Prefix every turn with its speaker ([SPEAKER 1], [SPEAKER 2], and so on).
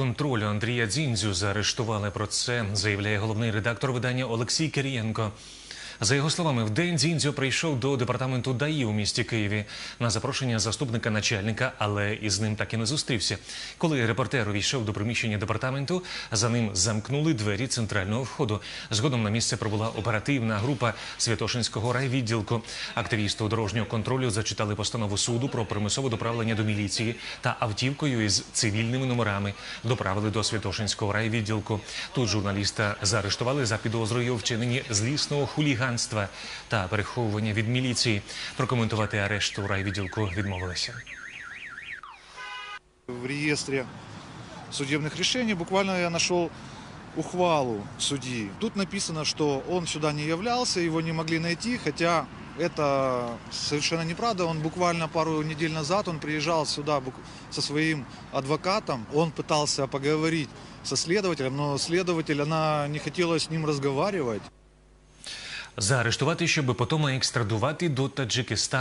[SPEAKER 1] Контролю Андрія Дзіндзю заарештували. Про це заявляє головний редактор видання Олексій Кирієнко. За його словами, в день Дзіндзю прийшов до департаменту ДАІ у місті Києві на запрошення заступника начальника, але із ним так і не зустрівся. Коли репортер увійшов до приміщення департаменту, за ним замкнули двері центрального входу. Згодом на місце прибула оперативна група Святошинського райвідділку. Активісту дорожнього контролю зачитали постанову суду про примусове доправлення до міліції та автівкою із цивільними номерами доправили до Святошинського райвідділку. Тут журналіста заарештували за підозрою у вчиненні злісного хуліганства та переховування від міліції. Прокоментувати арешт у райвідділку відмовилися.
[SPEAKER 2] В реестре судебных решений буквально я нашел ухвалу судьи. Тут написано, что он сюда не являлся, его не могли найти, хотя это совершенно неправда. Он буквально пару недель назад он приезжал сюда бук- со своим адвокатом. Он пытался поговорить со следователем, но следователь, она не хотела с ним разговаривать.
[SPEAKER 1] Заарештувати, щоб потім екстрадувати до Таджикистану.